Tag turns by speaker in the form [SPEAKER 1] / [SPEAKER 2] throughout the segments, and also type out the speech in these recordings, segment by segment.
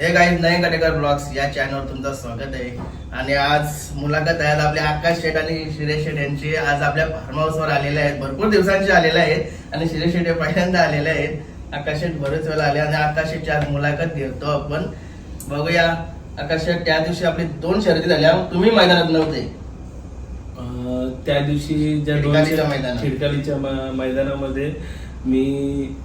[SPEAKER 1] हे काही नये कटेकर ब्लॉग्स या चॅनलवर तुमचं स्वागत आहे. आणि आज मुलाखत आहेत आपले आकाश शेठ आणि शिरेश शेठ यांची. आज आपल्या फार्म हाऊसवर आलेले आहेत. भरपूर दिवसांचे आलेले आहेत. आणि शिरेश शेठ हे पहिल्यांदा आलेले आहेत. आकाश शेठ बरेच वेळा आले आणि आकाश शेठची आज मुलाखत घेतो आपण. बघूया आकाश शेठ त्या दिवशी आपली दोन शर्यती झाल्या तुम्ही मैदानात नव्हते.
[SPEAKER 2] त्या दिवशी ज्या दोन मैदानामध्ये मी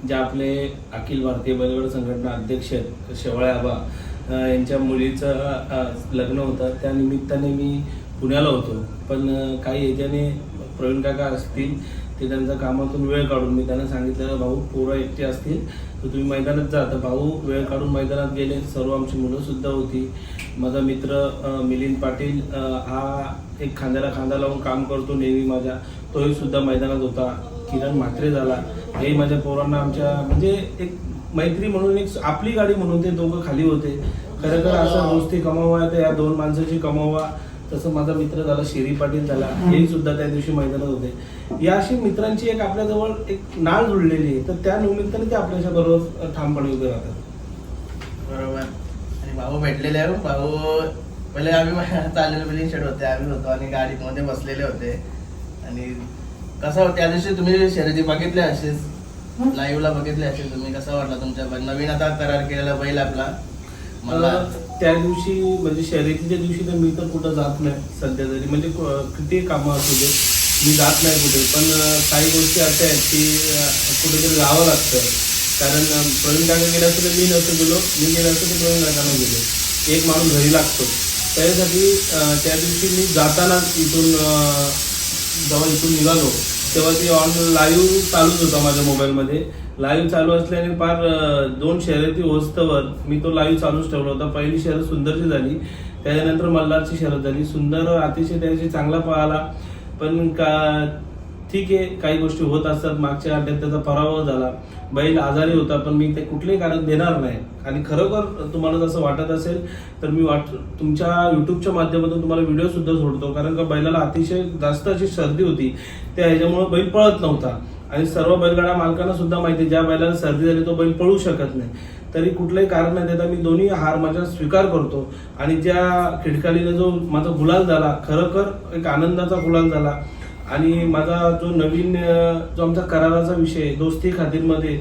[SPEAKER 2] जे आपले अखिल भारतीय बैलगाड संघटना अध्यक्ष आहेत, शेवाळे आबा यांच्या मुलीचं लग्न होतं. त्या निमित्ताने मी पुण्याला होतो. पण काही याच्याने प्रवीण काका असतील ते त्यांच्या कामातून वेळ काढून मी त्यांना सांगितलं भाऊ पोरं एकटे असतील तर तुम्ही मैदानात जा. तर भाऊ वेळ काढून मैदानात गेले. सर्व आमची मुलंसुद्धा होती. माझा मित्र मिलिंद पाटील हा एक खांद्याला खांदा लावून काम करतो नेहमी माझ्या. तोही सुद्धा मैदानात होता. किरण म्हात्रे झाला. हेही माझ्या पोरांना आमच्या म्हणजे एक मैत्री म्हणून एक आपली गाडी म्हणून ते दोघं खाली होते. खरं तर असं दोस्ती कमावा तर या दोन माणसाची कमावा. तसं माझा मित्र झाला शेरी पाटील झाला. हेही सुद्धा त्या दिवशी मैदानात होते. या अशी मित्रांची एक आपल्याजवळ एक नाळ जुळलेली आहे. तर त्या निमित्ताने ते आपल्याच्या बरोबर ठामपणे उभे राहतात.
[SPEAKER 1] बरोबर. आणि भाऊ भेटलेले आहे. भाऊ पहिले आम्ही चाललेले बिलिंग शेड होते. आम्ही होतो आणि गाडीत मध्ये बसलेले होते. आणि कसं त्या दिवशी तुम्ही शर्यती बघितल्या असेच लाईव्हला बघितले असेल तुम्ही कसा वाटला तुमच्या? नवीन आता करार केलेला बैल आपला. मला
[SPEAKER 2] त्या दिवशी म्हणजे शर्यतीच्या दिवशी तर मी तर कुठं जात नाही सध्या तरी. म्हणजे किती कामं असू दे मी जात नाही कुठे. पण काही गोष्टी अशा आहेत की कुठेतरी जावं लागतं. कारण प्रवीण काका गेला असतं तर मी नसतो गेलो. मी गेलो असतो तर प्रवीण काकांना गेलो. एक माणूस घरी लागतो. त्याच्यासाठी त्या दिवशी मी जाताना इथून जेव्हा इथून निघालो तेव्हा ती ऑन लाईव्ह चालूच होता माझ्या मोबाईलमध्ये लाईव्ह चालू असल्याने फार दोन शर्यती होस्तवर मी तो लाईव्ह चालूच ठेवला होता. पहिली शर्यत सुंदरची झाली त्याच्यानंतर मल्हारची शर्यत झाली. सुंदर अतिशय त्याची चांगला पळाला. पण का ठीक आहे काही गोष्टी होत असतात. मागच्या अड्ड्यात त्याचा पराभव झाला. बैल आजारी होता पण मी ते कुठलेही कारण देणार नाही. आणि खरोखर तुम्हाला जसं वाटत असेल तर मी वाट तुमच्या युट्यूबच्या माध्यमातून तुम्हाला व्हिडिओ सुद्धा सोडतो. कारण का बैलाला अतिशय जास्त अशी सर्दी होती. त्या ह्याच्यामुळे बैल पळत नव्हता. आणि सर्व बैलगाडा मालकांना सुद्धा माहिती आहे, ज्या बैलाला सर्दी झाली तो बैल पळू शकत नाही. तरी कुठलंही कारण नाही देता मी दोन्ही हार माझा स्वीकार करतो. आणि ज्या खिडकालीने जो माझा गुलाल झाला खरोखर एक आनंदाचा गुलाल झाला. आणि माझा जो नवीन जो आमचा कराराचा विषय दोस्ती खातीरमध्ये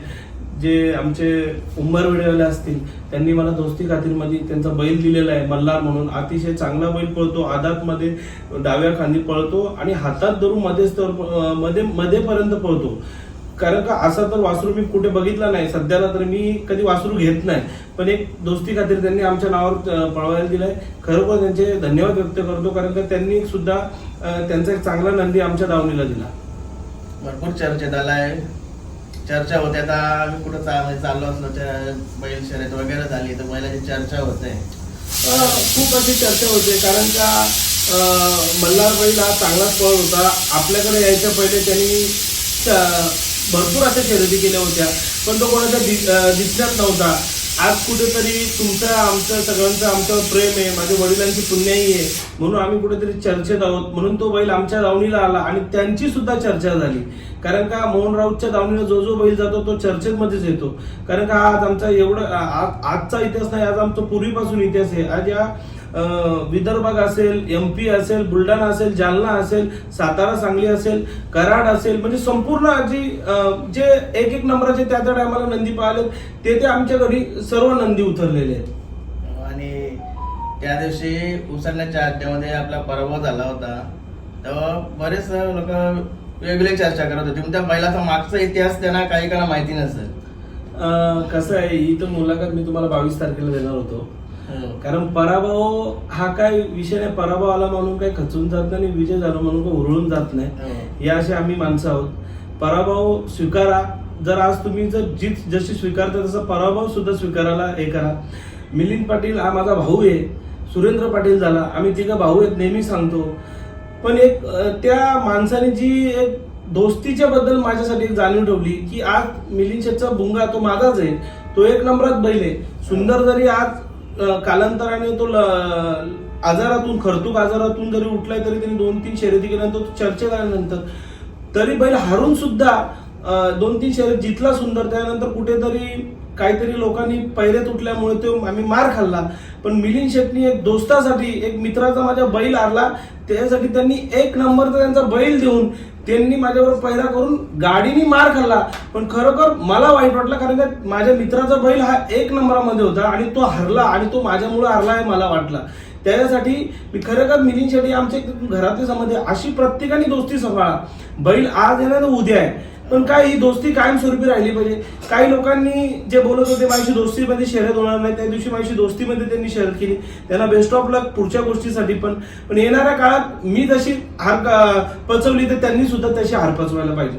[SPEAKER 2] जे आमचे उंबर वेळेवाले असतील त्यांनी मला दोस्ती खातीरमध्ये त्यांचा बैल दिलेला आहे मल्हार म्हणून. अतिशय चांगला बैल पळतो आदातमध्ये डाव्या खांदी पळतो आणि हातात धरून मध्येच तर मध्ये मध्येपर्यंत पळतो. कारण का असा तर वासरू मी कुठे बघितला नाही. सध्याला तर मी कधी वासरू घेत नाही. पण एक दोस्ती खातीर त्यांनी आमच्या नावावर पळवायला दिलाय. खरोखर त्यांचे धन्यवाद व्यक्त करतो कारण का त्यांनी सुद्धा त्यांचा एक चांगला नंदी आमच्या दावणीला दिला.
[SPEAKER 1] भरपूर चर्चेत आलाय. चर्चा होते. आता आम्ही कुठं म्हणजे चाललो असलो त्या बैल शर्यत वगैरे झाली तर बैलाची चर्चा होते.
[SPEAKER 2] खूप अशी चर्चा होते. कारण का मल्हार बैल हा चांगलाच पळ होता. आपल्याकडे यायच्या पहिले त्यांनी भरपूर अशा शर्यती केल्या होत्या पण तो कोणाचा दिसण्यात नव्हता. आज कुठेतरी तुमचं आमचं सगळ्यांचं आमचं प्रेम आहे माझ्या वडिलांची पुण्याही आहे म्हणून आम्ही कुठेतरी चर्चेत आहोत. म्हणून तो बैल आमच्या दावणीला आला आणि त्यांची सुद्धा चर्चा झाली. कारण का मोहन राऊतच्या दावणीला जो जो बैल जातो तो चर्चेमध्येच येतो. कारण का आज आमचा एवढं आजचा इतिहास नाही आज आमचा पूर्वीपासून इतिहास आहे. आज या विदर्भाग असेल एमपी असेल बुलढाणा असेल जालना असेल सातारा सांगली असेल कराड असेल म्हणजे संपूर्ण जी जे एक एक नंबराचे त्या त्या टायमाला नंदी पाहिले ते ते आमच्या घरी सर्व नंदी उतरलेले आहेत.
[SPEAKER 1] आणि त्या दिवशी उसळण्याच्या अड्ड्यामध्ये आपला पराभव झाला होता. तेव्हा बरेच लोक वेगवेगळी चर्चा करत होते. त्या बैलाचा मागचा इतिहास त्यांना काही काना माहिती नसेल.
[SPEAKER 2] अं, कसं आहे ही तर मुलाखत मी तुम्हाला बावीस तारखेला देणार होतो. कारण पराभव हा काय विषय नाही. पराभव आला म्हणून काही खचून जात नाही आणि विजय झाला म्हणून काही उरळून जात नाही.
[SPEAKER 1] हो.
[SPEAKER 2] या असे आम्ही माणसं आहोत. पराभव स्वीकारा. जर आज तुम्ही जर जीत जशी स्वीकारता तसा पराभव सुद्धा स्वीकारायला हे करा. मिलिंद पाटील हा माझा भाऊ आहे. सुरेंद्र पाटील झाला. आम्ही तिघं भाऊ आहेत नेहमी सांगतो. पण एक त्या माणसाने जी एक दोस्तीच्या बद्दल माझ्यासाठी एक जाणीव ठेवली की आज मिलिंद शेठचा बुंगा तो माझाच आहे. तो एक नंबरात बैल आहे. सुंदर जरी आज कालांतराने तो ल- आजारातून खरतूक आजारातून जरी उठलाय तरी त्यांनी दोन तीन शर्यती केल्यानंतर तो चर्चेत आल्यानंतर तरी बैल हारून सुद्धा दोन तीन शर्यत जितला सुंदर त्यानंतर कुठेतरी काहीतरी लोकांनी पैरे तुटल्यामुळे तो आम्ही मार खाल्ला. पण मिलिंद शेटनी एक दोस्तासाठी एक मित्राचा माझा बैल आरला त्यासाठी त्यांनी एक नंबरचा त्यांचा बैल देऊन त्यांनी माझ्यावर पैरा करून गाडीने मार खाल्ला. पण खरोखर मला वाईट वाटलं कारण का माझ्या मित्राचा बैल हा एक नंबरामध्ये होता आणि तो हरला आणि तो माझ्यामुळे हरला हे मला वाटला. त्याच्यासाठी मी खरोखर मिलिंद शेट्टी आमच्या घरातले समजते अशी प्रत्येकाने दोस्ती सांभाळा. बैल आज आहे ना उद्या आहे. पण काय ही दोस्ती कायमस्वरूपी राहिली पाहिजे. काही लोकांनी जे बोलत होते माझी दोस्तीमध्ये शर्यत होणार नाही. त्या दिवशी माझी दोस्तीमध्ये त्यांनी शर्यत केली. त्यांना बेस्ट ऑफ लक पुढच्या गोष्टीसाठी पण. पण येणाऱ्या काळात मी तशी हार का- पचवली तर त्यांनी सुद्धा तशी हार पचवायला पाहिजे.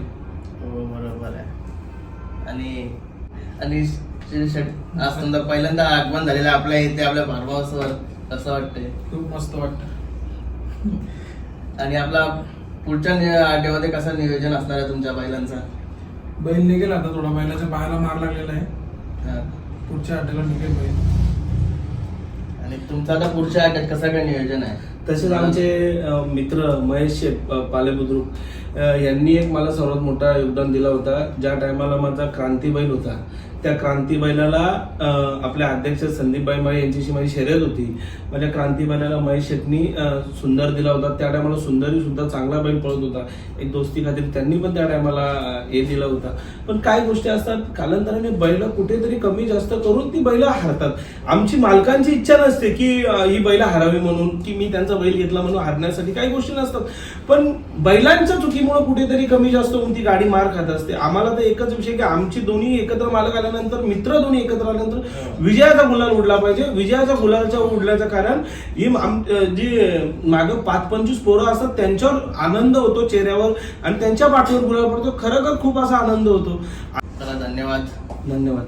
[SPEAKER 1] हो बरोबर आहे. आणि आणि आज समजा पहिल्यांदा आगमन झालेलं आहे आपल्या इथे आपल्या फार्म हाऊसवर कसं वाटतंय?
[SPEAKER 3] खूप मस्त वाटतं.
[SPEAKER 1] आणि आपला पुढच्या नि- अड्ड्यामध्ये कसं नियोजन असणार आहे तुमच्या बैलांचा?
[SPEAKER 3] बैल निघेल आता थोडा बैलाच्या पायाला मार लागलेला आहे.
[SPEAKER 1] हा.
[SPEAKER 3] पुढच्या आठवड्याला निघेल बैल.
[SPEAKER 1] आणि तुमचं आता पुढच्या अड्ड्यात कसं काय नियोजन आहे?
[SPEAKER 2] तसेच आमचे मित्र महेश शेठ अ, पालेबुद्रुक यांनी एक मला सर्वात मोठा योगदान दिला होता. ज्या टायमाला माझा क्रांतीबैल होता त्या क्रांतीबैलाला आपल्या अध्यक्ष संदीपबाई माळे यांच्याशी माझी शर्यत होती. माझ्या क्रांतीबैलाला महेश शेटनी सुंदर दिला होता. त्या टायमाला सुंदरी सुद्धा चांगला बैल पळत होता. एक दोस्ती खातीर त्यांनी पण त्या टायमाला हे दिला होता. पण काय गोष्टी असतात कालांतराने बैल कुठेतरी कमी जास्त करून ती बैल हारतात. आमची मालकांची इच्छा नसते की ही बैल हारावी म्हणून की मी त्यांचा बैल घेतला म्हणून हारण्यासाठी काही गोष्टी नसतात. पण बैलांच्या चुकीमुळे कुठेतरी कमी जास्त होऊन ती गाडी मार खात असते. आम्हाला तर एकच विषय की आमची दोन्ही एकत्र मालक आल्यानंतर मित्र दोन्ही एकत्र आल्यानंतर विजयाचा गुलाल उडला पाहिजे. विजयाच्या गुलालच्या उडल्याचं कारण ही जी मागं पाच पंचवीस पोरं असतात त्यांच्यावर आनंद होतो चेहऱ्यावर आणि त्यांच्या पाठीवर गुलाल पडतो. खरं खूप असा आनंद होतो.
[SPEAKER 1] चला धन्यवाद.
[SPEAKER 2] धन्यवाद.